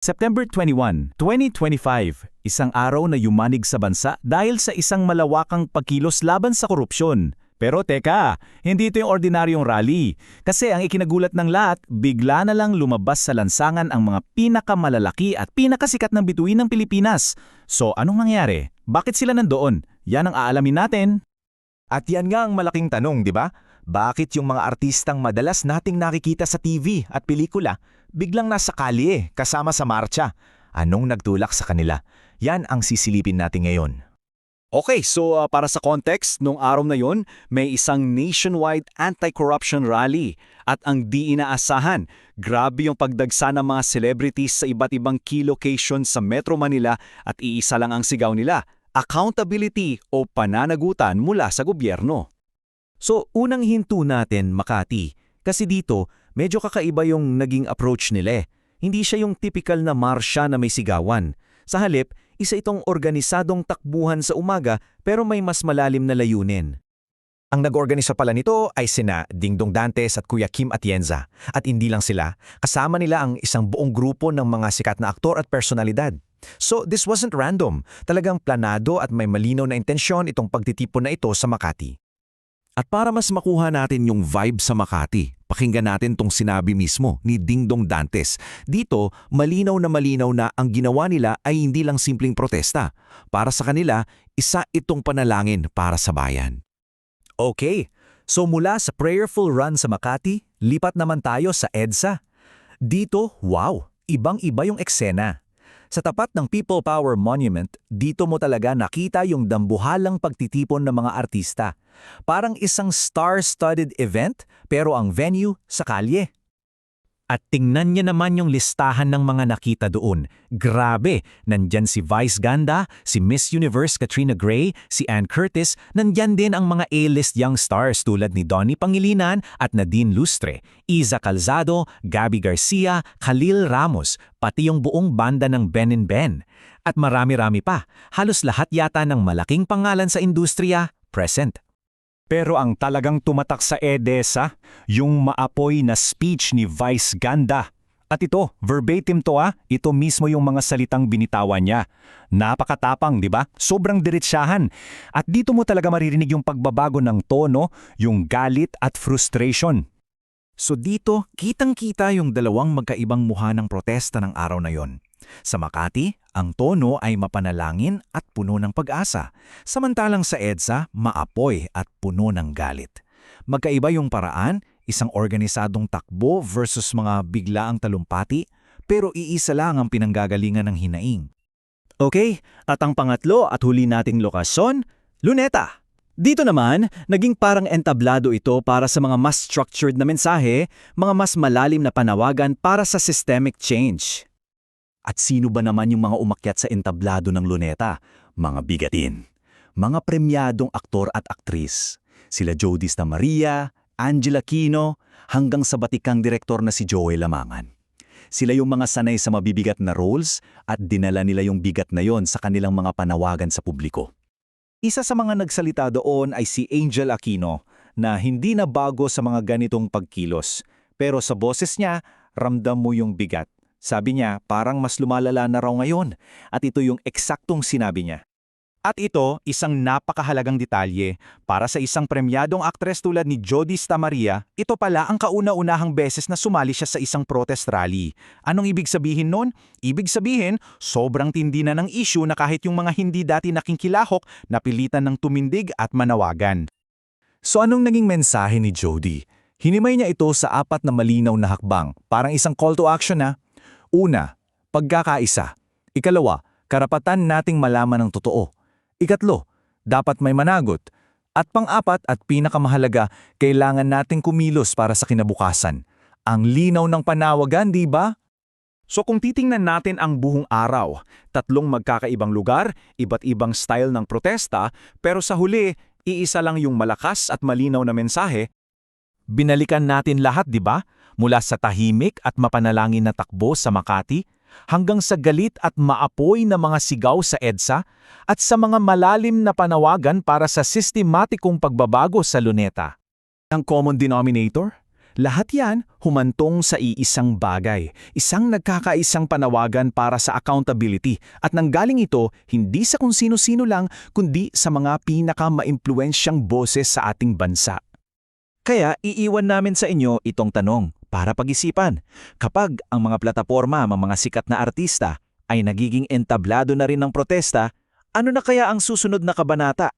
September 21, 2025, isang araw na yumanig sa bansa dahil sa isang malawakang pagkilos laban sa korupsyon. Pero teka, hindi ito yung ordinaryong rally. Kasi ang ikinagulat ng lahat, bigla na lang lumabas sa lansangan ang mga pinakamalalaki at pinakasikat ng bituin ng Pilipinas. So anong nangyari? Bakit sila nandoon? Yan ang aalamin natin. At yan nga ang malaking tanong, di ba? Bakit yung mga artistang madalas nating nakikita sa TV at pelikula, biglang nasa kalye kasama sa marcha? Anong nagtulak sa kanila? Yan ang sisilipin natin ngayon. Okay, so uh, para sa context, nung araw na yon, may isang nationwide anti-corruption rally at ang di inaasahan, grabe yung pagdagsa ng mga celebrities sa iba't ibang key locations sa Metro Manila at iisa lang ang sigaw nila, accountability o pananagutan mula sa gobyerno. So, unang hinto natin, Makati. Kasi dito, medyo kakaiba yung naging approach nila eh. Hindi siya yung typical na marsya na may sigawan. Sa halip, isa itong organisadong takbuhan sa umaga pero may mas malalim na layunin. Ang nag-organisa pala nito ay sina Dingdong Dantes at Kuya Kim Atienza. At hindi lang sila, kasama nila ang isang buong grupo ng mga sikat na aktor at personalidad. So this wasn't random. Talagang planado at may malinaw na intensyon itong pagtitipon na ito sa Makati. At para mas makuha natin yung vibe sa Makati, pakinggan natin tong sinabi mismo ni Dingdong Dantes. Dito, malinaw na malinaw na ang ginawa nila ay hindi lang simpleng protesta. Para sa kanila, isa itong panalangin para sa bayan. Okay, so mula sa prayerful run sa Makati, lipat naman tayo sa EDSA. Dito, wow, ibang-iba yung eksena. Sa tapat ng People Power Monument, dito mo talaga nakita yung dambuhalang pagtitipon ng mga artista. Parang isang star-studded event, pero ang venue sa kalye. At tingnan niya naman yung listahan ng mga nakita doon. Grabe! Nandyan si Vice Ganda, si Miss Universe Katrina Gray, si Ann Curtis, nandyan din ang mga A-list young stars tulad ni Donnie Pangilinan at Nadine Lustre, Iza Calzado, Gabby Garcia, Khalil Ramos, pati yung buong banda ng Ben Ben. At marami-rami pa, halos lahat yata ng malaking pangalan sa industriya, present. Pero ang talagang tumatak sa EDSA, yung maapoy na speech ni Vice Ganda. At ito, verbatim to ah, ito mismo yung mga salitang binitawan niya. Napakatapang, di ba? Sobrang diretsyahan. At dito mo talaga maririnig yung pagbabago ng tono, yung galit at frustration. So dito, kitang-kita yung dalawang magkaibang muha ng protesta ng araw na yon. Sa Makati, ang tono ay mapanalangin at puno ng pag-asa, samantalang sa EDSA, maapoy at puno ng galit. Magkaiba yung paraan, isang organisadong takbo versus mga biglaang talumpati, pero iisa lang ang pinanggagalingan ng hinaing. Okay, at ang pangatlo at huli nating lokasyon, Luneta. Dito naman, naging parang entablado ito para sa mga mas structured na mensahe, mga mas malalim na panawagan para sa systemic change. At sino ba naman yung mga umakyat sa entablado ng luneta? Mga bigatin. Mga premyadong aktor at aktris. Sila Jody Sta Maria, Angela Quino, hanggang sa batikang direktor na si Joey Lamangan. Sila yung mga sanay sa mabibigat na roles at dinala nila yung bigat na yon sa kanilang mga panawagan sa publiko. Isa sa mga nagsalita doon ay si Angel Aquino na hindi na bago sa mga ganitong pagkilos. Pero sa boses niya, ramdam mo yung bigat. Sabi niya, parang mas lumalala na raw ngayon at ito yung eksaktong sinabi niya. At ito, isang napakahalagang detalye. Para sa isang premyadong aktres tulad ni Jody Sta Maria, ito pala ang kauna-unahang beses na sumali siya sa isang protest rally. Anong ibig sabihin nun? Ibig sabihin, sobrang tindi na ng issue na kahit yung mga hindi dati nakingkilahok, napilitan ng tumindig at manawagan. So anong naging mensahe ni Jody? Hinimay niya ito sa apat na malinaw na hakbang, parang isang call to action na. Una, pagkakaisa. Ikalawa, karapatan nating malaman ng totoo. Ikatlo, dapat may managot. At pang-apat at pinakamahalaga, kailangan nating kumilos para sa kinabukasan. Ang linaw ng panawagan, di ba? So kung titingnan natin ang buong araw, tatlong magkakaibang lugar, iba't ibang style ng protesta, pero sa huli, iisa lang yung malakas at malinaw na mensahe, binalikan natin lahat, di ba? Mula sa tahimik at mapanalangin na takbo sa Makati, hanggang sa galit at maapoy na mga sigaw sa EDSA at sa mga malalim na panawagan para sa sistematikong pagbabago sa luneta. Ang common denominator? Lahat yan humantong sa iisang bagay, isang nagkakaisang panawagan para sa accountability at nanggaling ito hindi sa kung sino-sino lang kundi sa mga pinaka-maimpluensyang boses sa ating bansa. Kaya iiwan namin sa inyo itong tanong para pag-isipan. Kapag ang mga plataporma, ang mga sikat na artista ay nagiging entablado na rin ng protesta, ano na kaya ang susunod na kabanata?